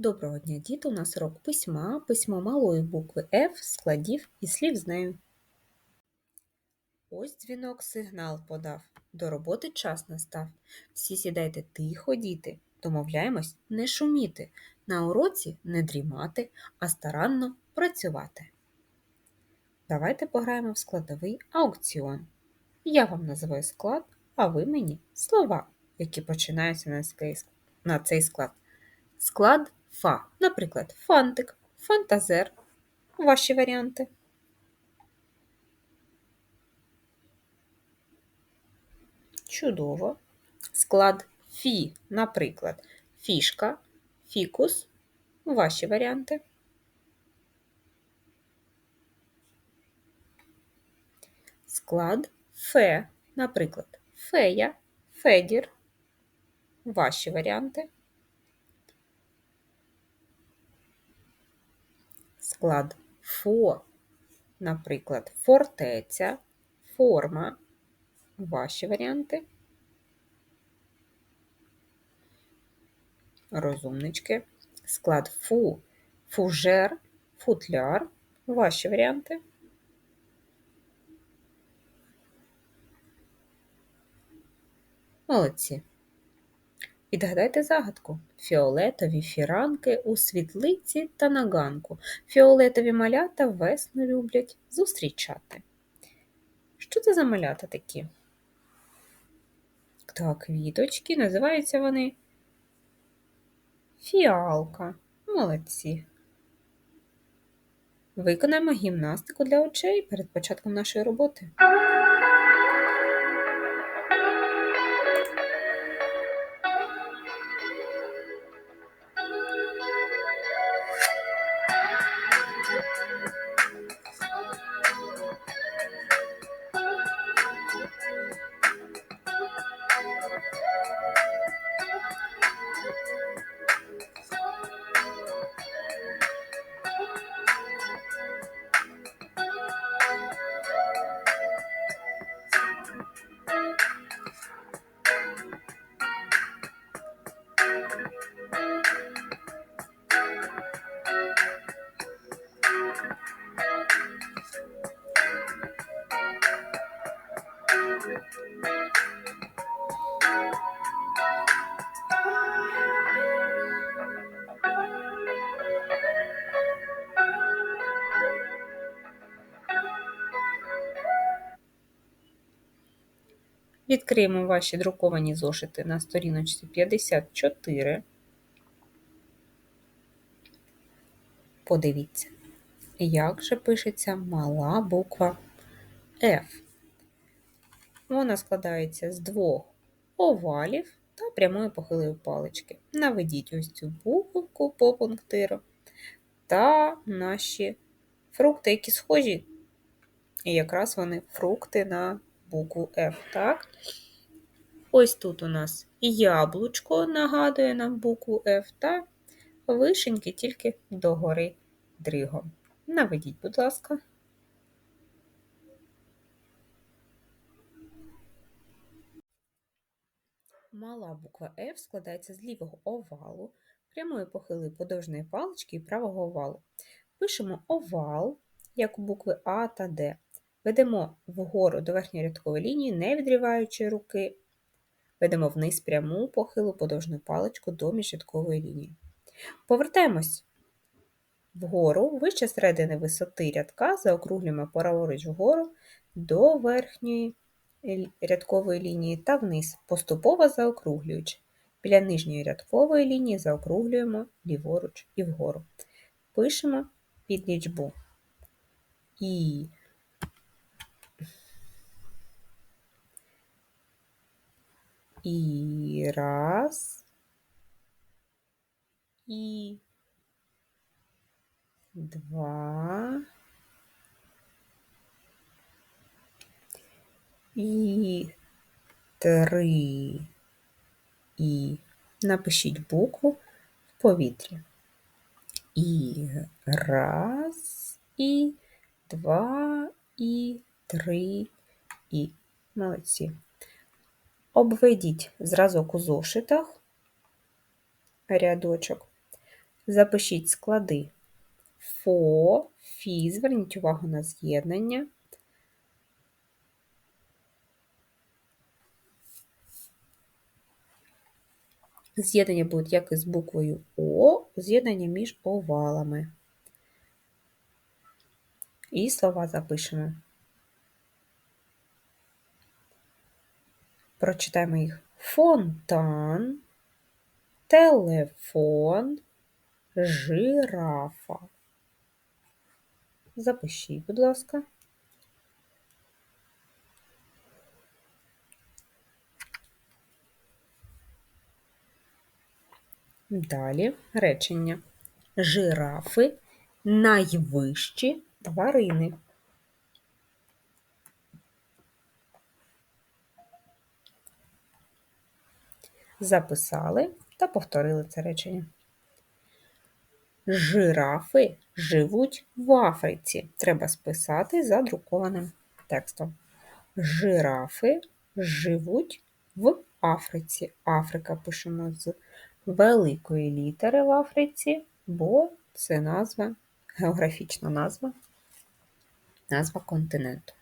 Доброго дня, діти! У нас урок письма, письмо малої букви F, складів і слів з нею. Ось дзвінок сигнал подав. До роботи час настав. Всі сідайте тихо, діти. Домовляємось не шуміти. На уроці не дрімати, а старанно працювати. Давайте пограємо в складовий аукціон. Я вам називаю склад, а ви мені слова, які починаються на цей склад. Склад фа. Наприклад, фантик, фантазер. Ваші варіанти. Чудово. Склад фі, наприклад, фішка, фікус. Ваші варіанти. Склад фе, наприклад, фея, федір. Ваші варіанти. Склад фо, наприклад, фортеця, форма. Ваші варіанти. Розумнички. Склад фу, фужер, футляр. Ваші варіанти. Молодці. Відгадайте загадку. Фіолетові фіранки у світлиці та на ганку. Фіолетові малята весну люблять зустрічати. Що це за малята такі? Так, квіточки, називаються вони фіалка. Молодці. Виконаємо гімнастику для очей перед початком нашої роботи. Відкриємо ваші друковані зошити на сторіночці 54. Подивіться, як же пишеться мала буква F. Вона складається з двох овалів та прямої похилої палички. Наведіть ось цю буковку по пунктиру та наші фрукти, які схожі. І якраз вони фрукти на букву F. так? Ось тут у нас яблучко нагадує нам букву F та вишеньки тільки догори дригом. Наведіть, будь ласка. Мала буква F складається з лівого овалу, прямої похилої подовжної палички і правого овалу. Пишемо овал, як у букви А та Д. Ведемо вгору до верхньої рядкової лінії, не відриваючи руки. Ведемо вниз пряму похилу подовжну паличку до міжрядкової лінії. Повертаємось вгору, вище середини висоти рядка, заокруглюємо праворуч вгору до верхньої рядкової лінії та вниз, поступово заокруглюючи. Біля нижньої рядкової лінії заокруглюємо ліворуч і вгору. Пишемо під лічбу. І І раз. І два. І три. І напишіть букву в повітрі. І раз, і два, і три, і молодці. Обведіть зразок у зошитах, рядочок, Запишіть склади ФО, ФІ, зверніть увагу на з'єднання. З'єднання будуть як із буквою О, з'єднання між овалами. І слова запишемо. Прочитаємо їх. Фонтан, телефон, жирафа. Запишіть, будь ласка. Далі речення. Жирафи найвищі тварини. Записали та повторили це речення. Жирафи живуть в Африці. Треба списати за друкованим текстом. Жирафи живуть в Африці. Африка пишемо з великої літери в Африці, бо це назва, географічна назва, назва континенту.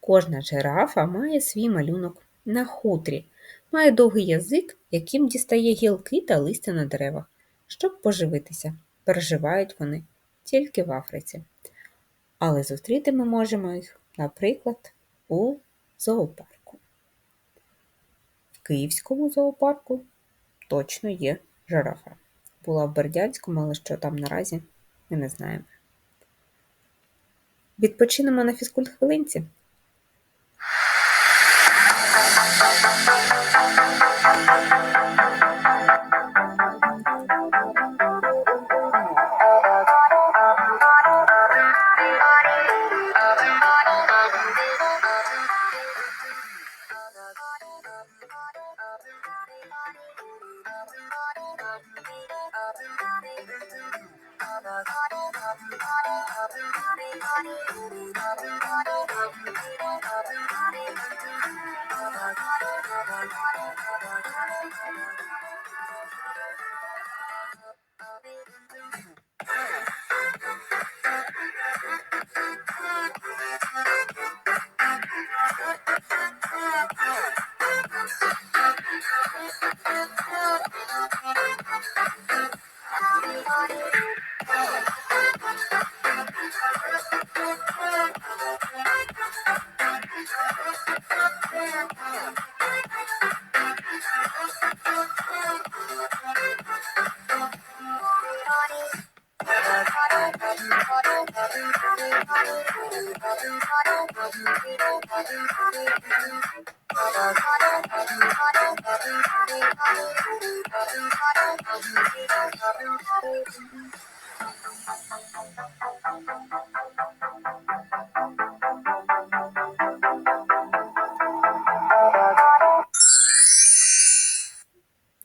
Кожна жирафа має свій малюнок на хутрі, має довгий язик, яким дістає гілки та листя на деревах, щоб поживитися. Переживають вони тільки в Африці. Але зустріти ми можемо їх, наприклад, у зоопарку. В Київському зоопарку точно є жирафа. Була в Бердянському, але що там наразі ми не знаємо. Відпочинемо на фізкульт хвилинці. Thank you.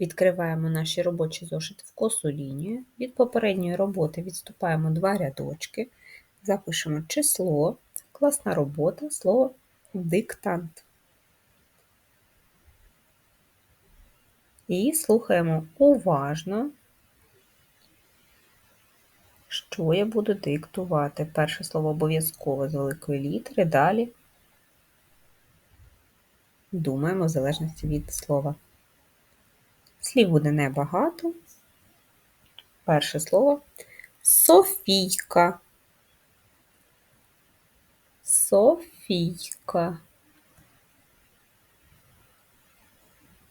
Відкриваємо наші робочі зошити в косу лінію. Від попередньої роботи відступаємо два рядочки, запишемо число, класна робота, слово диктант. І слухаємо уважно, що я буду диктувати. Перше слово обов'язково з великої літери, далі думаємо в залежності від слова. Слів буде небагато. Перше слово Софійка. Софійка.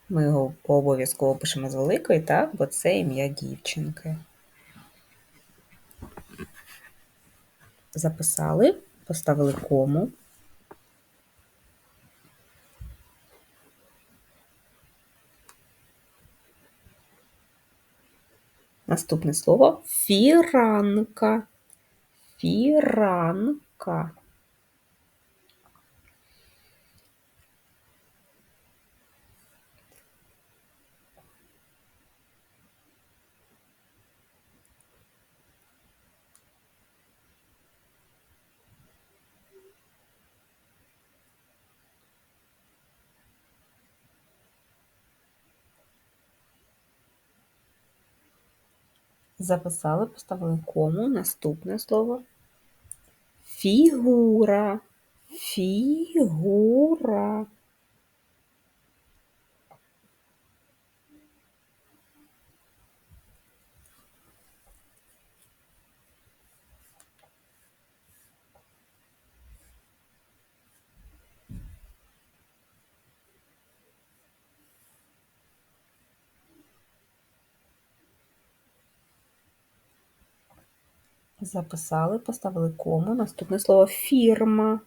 Ми його обов'язково пишемо з великої, так, бо це ім'я дівчинки. Записали, поставили кому. Наступне слово фіранка. Фіранка. Записали, поставили кому. Наступне слово. Фігура. Фігура. Записали, поставили кому. Наступне слово фірма.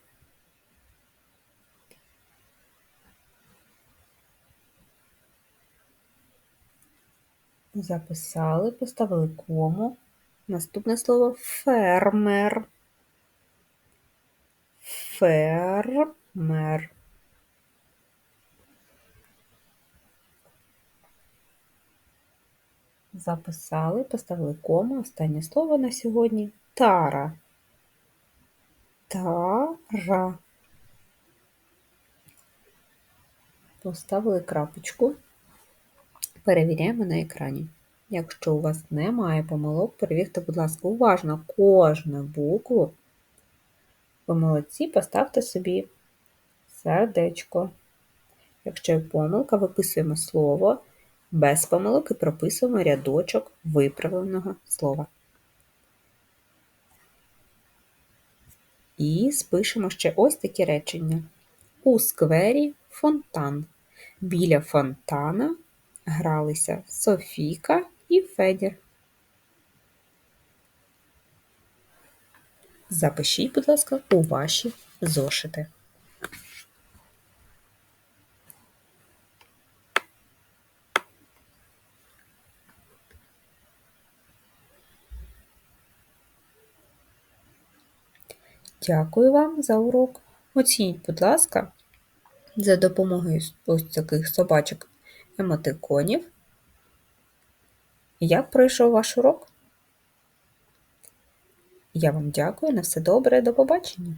Записали, поставили кому. Наступне слово фермер. Фермер. Записали, поставили кому. Останнє слово на сьогодні тара. Тара. Поставили крапочку. Перевіряємо на екрані. Якщо у вас немає помилок, перевірте, будь ласка, уважно кожну букву. Ви молодці, поставте собі сердечко. Якщо є помилка, виписуємо слово без помилок і прописуємо рядочок виправленого слова. І спишемо ще ось такі речення. У сквері фонтан. Біля фонтана гралися Софійка і Федір. Запишіть, будь ласка, у ваші зошити. Дякую вам за урок. Оцініть, будь ласка, за допомогою ось таких собачок емотиконів. Як пройшов ваш урок? Я вам дякую. На все добре, до побачення!